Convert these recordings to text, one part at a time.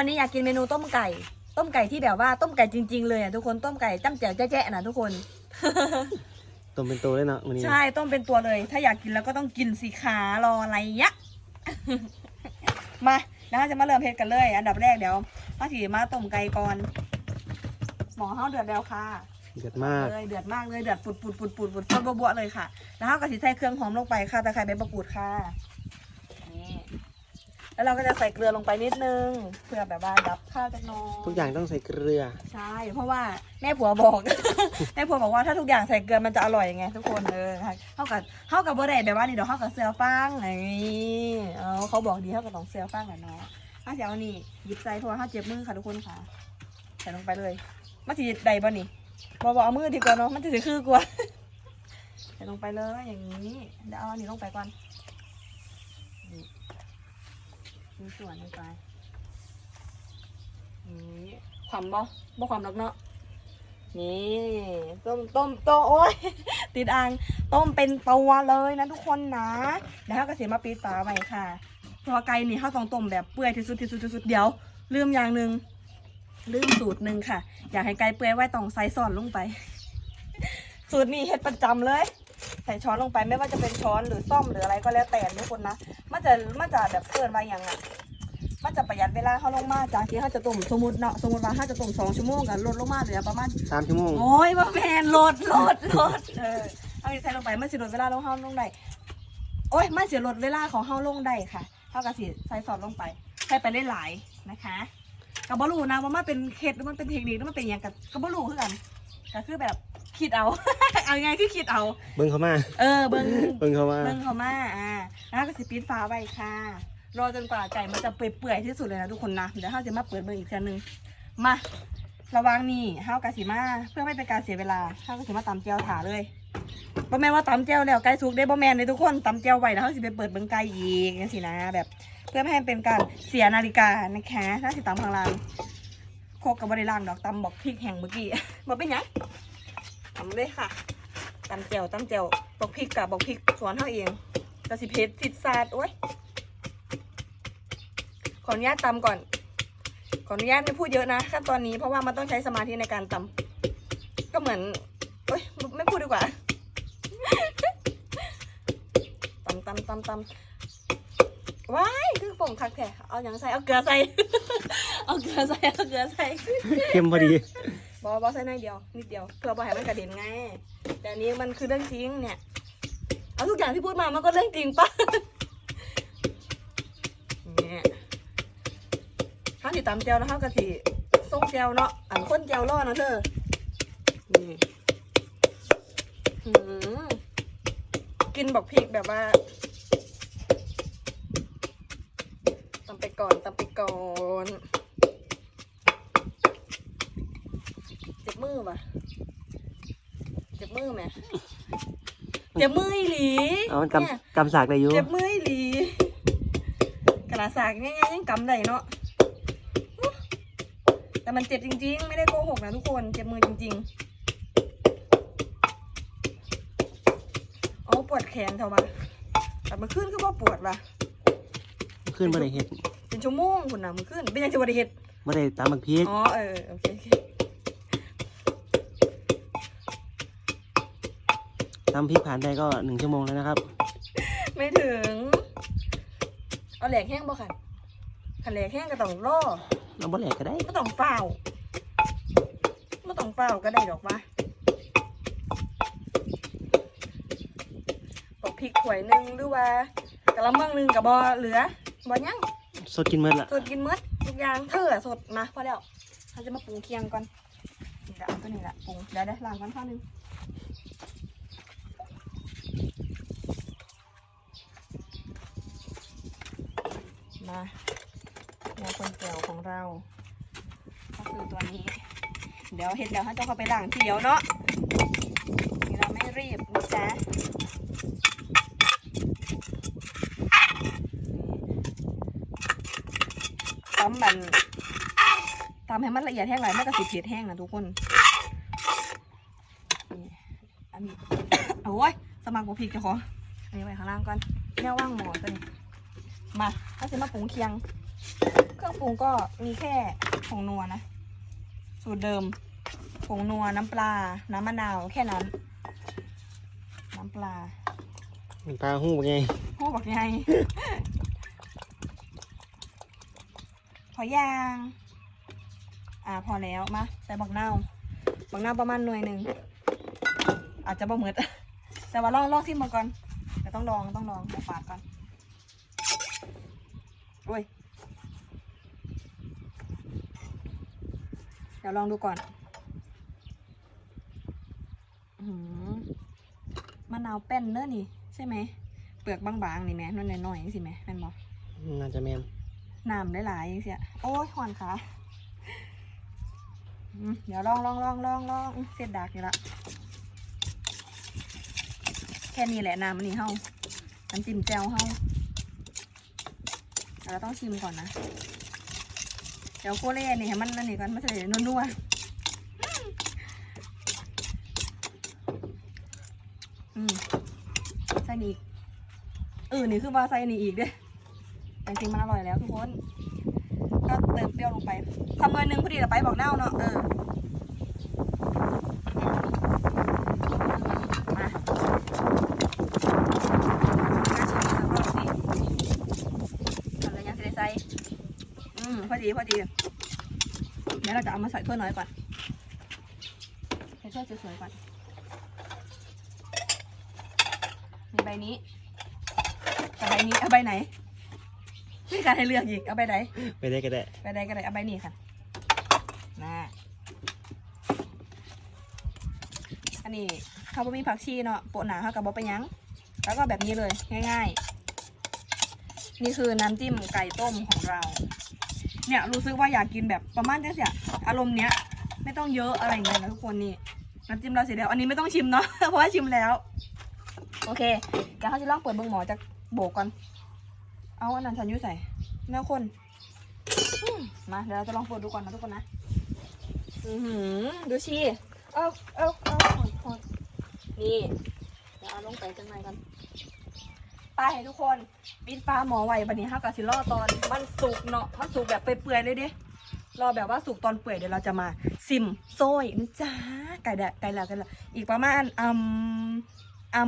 วันนี้อยากกินเมนูต้มไก่ ต้มไก่ที่แบบว่าต้มไก่จริง ๆ เลยอะทุกคนต้มไก่จ้ำแจ๋วแจ๊ะๆนะทุกคน ต้มเป็นตัวเลยเนาะวันนี้ ใช่ต้มเป็นตัวเลย ถ้าอยากกินแล้วก็ต้องกินสีขารออะไรยะ มาแล้วจะมาเริ่มเฮ็ดกันเลย อันดับแรกเดี๋ยวมาสีมาต้มไก่ก่อนหมอเฮาเดือดแล้วค่ะ เดือดมาก เลยเดือดมากเลยเดือดปุดปุดปุดปุดปุดปุดบัวๆเลยค่ะ แล้วเราก็สิใส่เครื่องหอมลงไปค่ะตะไคร้ใบมะกรูดค่ะนี่ แล้วเราก็จะใส่เกลือลงไปนิดนึงเพื่อแบบว่าดับข้าวจากหน้อยทุกอย่างต้องใส่เกลือ ใช่ เพราะว่าแม่ผัวบอก แม่ผัวบอกว่าถ้าทุกอย่างใส่เกลือมันจะอร่อยไงทุกคนเออเท่ากับเท่ากับบ่ได้แบบว่านี่เดี๋ยวเท่ากับเสือฟางไงเออเขาบอกดีเท่ากับต้องเสือฟางแหละเนาะถ้าเสียวันนี้หยิบใส่เพราะว่าถ้าเจ็บมือค่ะทุกคนค่ะใส่ลงไปเลยมาสีใดบ่นี่บอกบอกเอามือดีกว่าเนาะมันจะถือคือกว่าใส่ลงไปเลยอย่างนี้เดี๋ยวเอาอันนี้ลงไปก่อนนี่ มีส่วนลงไปนี่ความบ่บ่ความหรอกเนาะนี่ต้มต้มต้มโอ้ยติดอ่างต้มเป็นตัวเลยนะทุกคนนะแล้วเราก็เสียมาปีตาไว้ค่ะตัวไก่นี่เขาต้องต้มแบบเปื่อยที่สุดที่สุดที่สุดเดี๋ยวลืมอย่างหนึ่งลืมสูตรหนึ่งค่ะ อยากให้ไก่เปื่อยไว้ต้องใส่ซอสลงไป สูตรนี้เฮ็ดประจำเลย ใส่ช้อนลงไปไม่ว่าจะเป็นช้อนหรือซ่อมหรืออะไรก็แล้วแต่ทุกคนนะมันจะมันจะแบบเกินไว้อย่างอะมันจะประหยัดเวลาเขาลงมาจากที่เขาจะต้มสมมติเนาะสมมติว่าเขาจะต้มสองชั่วโมงกันลดลงมาเหลือประมาณสามชั่วโมงโอ้ยว่าแมนลดลดลดเออเอาใส่ลงไปมันสิลดเวลาลงเฮาลงได้โอ้ยมันสิลดเวลาของเฮาลงได้ค่ะเท่ากับสิใส่ซอสลงไปใส่ไปได้หลายนะคะกับบรูนะว่ามันเป็นเคล็ดหรือมันเป็นเทคนิคหรือมันเป็นอย่างกับกับบรูคือกันก็คือแบบ คิดเอา เอายังไงคือคิดเอา เบิ้งเขามา เออเบิ้งเบิ้งเขามา เบิ้งเขามาอ่าแล้วก็สิปิดฟ้าไว้ค่ะ รอจนกว่าไก่มันจะเปื่อยๆที่สุดเลยนะทุกคนนะเดี๋ยวเราจะมาเปิดเบอร์อีกทีนึงมาระวังนี่ห้าวกะสิมาเพื่อไม่เป็นการเสียเวลาห้าวกะสิมาตำเจียวถาเลยบ่แม่นว่าตำเจียวแล้วไก่สุกได้บ่แม่นเลยทุกคนตำเจียวไว้แล้วเขาสิไปเปิดเบิ่งไก่อีกจังซี่นะ แบบ เพื่อไม่ให้เป็นการเสียนาฬิกานะคะถ้าสิตำข้างล่างโคกกับบริล่างดอกตำบอกพริกแห้งเมื่อกี้บอกเป็นหยัง ทำเลยค่ะตำเจียวตำเจียวบอกพริกกับบอกพริกสวนเท่าเองกระสิเพชรติดซาดโอ้ยขออนุญาตตำก่อน ขออนุญาตไม่พูดเยอะนะขั้นตอนนี้เพราะว่ามันต้องใช้สมาธิในการตำก็เหมือนเอ้ยไม่พูดดีกว่าตำตำตำตำว้ายคือป่งคักแท้เอาอย่างใส่เอาเกลือใส่ เอาเกลือใส่เอาเกลือใส่เข้มพอดี บอบอใส่น้อยเดียวนิดเดียวเพื่อบอให้มันกระเด็นไง แต่อันนี้มันคือเรื่องจริงเนี่ย เอาทุกอย่างที่พูดมามันก็เรื่องจริงปะเนี่ยข้าวสีตำเจียวแล้วข้าวกะทิส้มเจียวเนาะอันข้นเจียวล่อนะเธอนี่หืมกินบอกพริกแบบว่าตำไปก่อนตำไปก่อน จ็บมือปะเจ็บมือไหมเจ็บมืออีหลีเอามันเนี่ยกำกำสากได้อยู่เจ็บมืออีหลีกระสากง่ายๆยังกำได้เนาะแต่มันเจ็บจริง ๆ ไม่ได้โกหกนะทุกคนเจ็บมือจริงๆเอาปวดแขนเถอะวะแต่มันขึ้นคือว่าปวดวะขึ้นบ่ได้เห็ดเป็นชั่วโมงคุณนะมันขึ้นเป็นยังจะบริเหตุบ่ได้ตามบักพริกอ๋อเออโอเคโอเค ตามพริกผ่านได้ก็หนึ่งชั่วโมงแล้วนะครับ ไม่ถึง เอาแหลกแห้งบ่ค่ะขันแหลกแห้งก็ต้องรอเราบ่แหลกก็ได้ไม่ต้องเปล่าไม่ต้องเปล่าก็ได้ดอกวะบอกพริกถ้วยหนึ่งหรือว่ากะละมังหนึ่งกับบอเหลือบอยังสดกินเมื่อละสดกินหมดทุกอย่างเธออะสดมาพอแล้วเขาจะมาปรุงเคียงก่อนนี่ละเอาตัวนี้ละปรุงเดี๋ยวได้ล้างก่อนข้าวหนึง มาแนวคนเกี่ยวของเรา ก็คือตัวนี้ เดี๋ยวเห็ดเดี๋ยวเขาจะเข้าไปล้างทีเดียวเนาะเราไม่รีบนะจ๊ะตำมันตำให้มันละเอียดแห้งหน่อยไม่กระสิเผ็ดแห้งนะทุกคนอันนี้โอ้ยสมัครบุพริกจะขออันนี้ไว้ข้างล่างก่อนแนวว่างหมอตัวนี้มา ถ้าจะมาปรุงเคียงก็รื่องปรุงก็มีแค่ผงนัวนะ สูตรเดิมผงนัวน้ำปลา น้ำมะนาวแค่นั้น น้ำปลาปลาหูไงโอ้บอกไง พอยาง อ่าพอแล้วมาใส่บักนาวบักนาวประมาณหน่วยหนึ่งอาจจะบ่เหมือนแต่ว่าลองลองที่มาก่อนแต่ต้องลองต้องลองเดี๋ยวปาดก่อน โอ้ย เดี๋ยวลองดูก่อนอื้อหือมะนาวแป้นเนอะนี่ ใช่ไหม เปลือกบางๆนี่แม่นั่นน้อยๆนี่สิแม่แม่นบอกน่าจะแมนน้ำหลายๆอย่างเสียโอ้ยหอนขาอืมเดี๋ยวลองลองลองลองลองเสียดดากอยู่ละแค่นี้แหละน้ำมันนี่เฮาน้ำจิ้มแจ่วเฮาแต่ เราต้องชิมก่อนนะ เดี๋ยวโคเล่นี่ให้มันนั่นนี่ก่อนมันจะได้นัวๆอืมใส่นี่อีกเออนี่คือว่าใส่นี่อีกเด้แต่จริงมันอร่อยแล้วทุกคน ก็เติมเปรี้ยวลงไปทำเงินหนึ่งพอดีเราไปบอกเน่าเนาะเออมาน่าชิมนะพ่อสิทำเลยยังจะได้ใส่อืมพอ ดีพอดีเดี๋ยวเราจะเอามาใส่ถ้วยน้อยก่อนใส่ถ้วยสวยๆก่อนมีใบนี้กับใบนี้เอาใบไหนมีการให้เลือกอีกเอาใบไหนไปได้ก็ได้ไปได้ก็ได้เอาใบนี้ค่ะนะอันนี้เขาบ่มีผักชีเนาะโปะหนาเขากับบอไปหยังแล้วก็แบบนี้เลยง่าย ๆ นี่คือน้ำจิ้มไก่ต้มของเรา เนี่ยรู้สึกว่าอยากกินแบบประมาณนี้เสียอารมณ์เนี้ยไม่ต้องเยอะอะไรเงี้ยนะทุกคนนี่น้ำจิ้มเราเสร็จแล้ว อันนี้ไม่ต้องชิมเนาะเพราะว่าชิมแล้ว โอเคเดี๋ยวเขาจะลองเปิดเบิ้งหมอจากโบกก่อน เอาอันนั้นฉันยุ่ใส่แม่คนมาเดี๋ยวเราจะลองเปิดดูก่อนนะทุกคนนะอือหือดูชีเอาเอาเอาพอดพอดนี่เดี๋ยวเอาลงไปจังไหนกัน ไปให้ทุกคนปิดปลาหมอไว้บันนี้ห้ากับสิล่อตอนมันสุกเนาะมันสุกแบบเปื่อยๆเลยดิรอแบบว่าสุกตอนเปื่อยเดี๋ยวเราจะมาซิมโซ่ยนะจ๊ะไก่แดดไก่แล้วกันละอีกประมาณอืมอื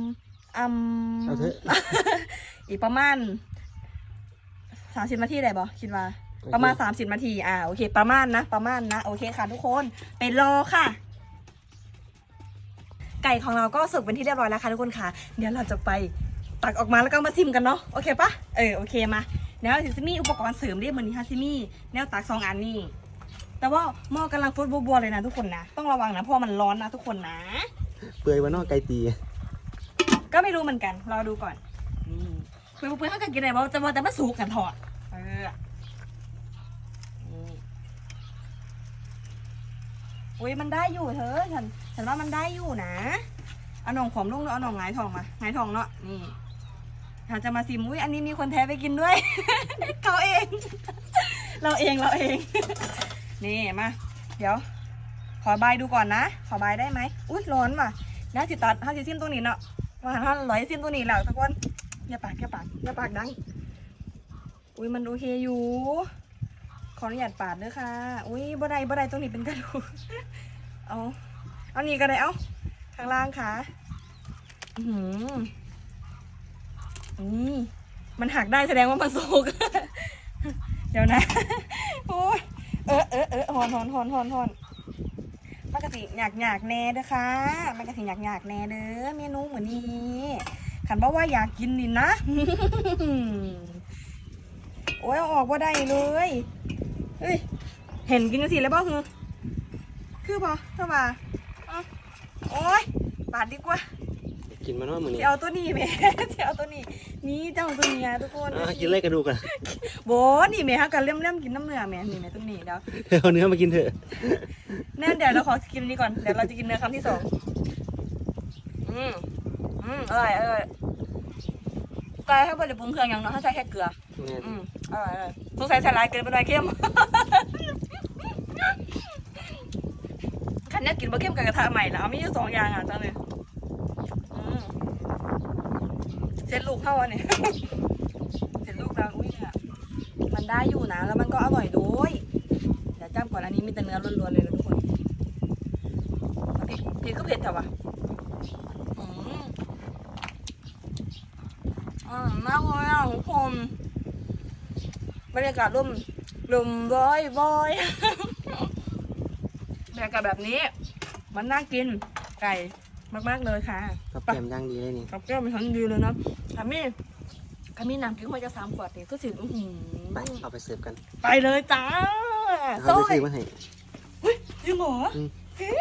มอืมเอาเถอะอีกประมาณสามสิบนาทีได้บ่คิดว่า ประมาณสามสิบนาทีอ่าโอเค ประมาณนะ ประมาณนะ โอเคค่ะทุกคนไปรอค่ะไก่ของเราก็สุกเป็นที่เรียบร้อยแล้วค่ะทุกคนค่ะ เดี๋ยวเราจะไป ตักออกมาแล้วก็มาซิมกันเนาะโอเคปะเออโอเคมาเดี๋ยวซิมีอุปกรณ์เสริมเรียกเหมือนนี้ค่ะซิมีแนวตักสองอันนี่แต่ว่าหม้อกำลังฟุดบัวๆเลยนะทุกคนนะต้องระวังนะเพราะมันร้อนนะทุกคนนะ เปื่อยวันนอกไก่ตี ก็ไม่รู้เหมือนกันรอดูก่อนนี่เพื่อนเพื่อนเขากันกินอะไรบ้างจะมาแต่มาสูกกันถอดเอออุ้ยมันได้อยู่เธอฉันฉันว่ามันได้อยู่นะเอาหน่องผอมลงเนาะเอาหน่องหงทองมาหงทองเนาะนี่ ถ้าจะมาซิมอุ้ยอันนี้มีคนแท้ไปกินด้วย เขาเอง เราเองเราเอง นี่มา เดี๋ยว ขอบายดูก่อนนะ ขอบายได้ไหม อุ้ยร้อนว่ะแล้วสิตัดถ้าสิซิมตรงนี้เนาะว่าถ้าร้อยซิมตัวนี้แล้วทุกคนอย่าปากอย่าปากอย่าปากดัง อุ้ยมันโอเคอยู่ ขออนุญาตปาดเด้อค่ะ อุ้ยบ่ได้บ่ได้ตรงนี้เป็นกระดูก เอา เอานี่ก็ได้เอาข้างล่างค่ะ อือหือ นี่มันหักได้แสดงว่ามันสุก เดี๋ยวนะ โอ้ยเออเออเออหอนหอนหอนหอนหอนมันกะทิอยากอยากแน่เด้อค่ะมันกะทิอยากอยากแน่เด้อเมนูเหมือนนี้ขันบอกว่าอยากกินนี่นะ โอ้ยออกว่าได้เลยเฮ้ย เห็นกินกันสิแล้วบ่คือ คือบ่เท่าว่าเอาโอ้ยบาดดีกว่า กินมันว่ามือนี้จะเอาตัวนี้แหม่จะเอาตัวนี้นี่เจ้าตัวนี้อะทุกคนอะกินอะไรกระดูกอะโบนี่แม่ฮะกันเลี่ยมเลี่ยมๆกินน้ำเนื้อแม่นี่แม่ตัวนี้เดี๋ยวเอาเนื้อมากินเถอะแน่เดี๋ยวเราขอกินอันนี้ก่อนเดี๋ยวเราจะกินเนื้อคำที่สองอืมอืมอร่อยอร่อยกายให้บริปรุงเครื่องอย่างเนาะถ้าใช้แค่เกลือเนี่ยอืมอร่อยอร่อยสงสัยใส่ลายเกินไปหน่อยเข้มคันนี้กินบะเข้มกับกระทะใหม่แล้วเอามีอยู่สองอย่างอะจังเลยอืม เสร็จลูกเข้าอันนี้เสร็จลูกเราอุ้ยเนี่ยมันมันได้อยู่นะ แล้วมันก็อร่อยด้วยเดี๋ยวจ้ำก่อนอันนี้มีแต่เนื้อล้วนๆเลยนะทุกคนพริกพริกก็เผ็ดแต่ว่าอืมอ่ามากเลยอะทุกคนบรรยากาศร่มลมบอยบอยบรรยากาศแบบนี้ มันน่ากินไก่มากๆเลยค่ะกับแกมย่างดีเลยนี่กับแก้วเป็นชั้นดีเลยนะ คามี่คามี่น้ำพริกห้วยจะสามขวดนี่ก็สิอื้อหือไปเอาไปเสิร์ฟกันไปเลยจ้าเอาไปซื้อมาให้จริงเหรออืม เฮ้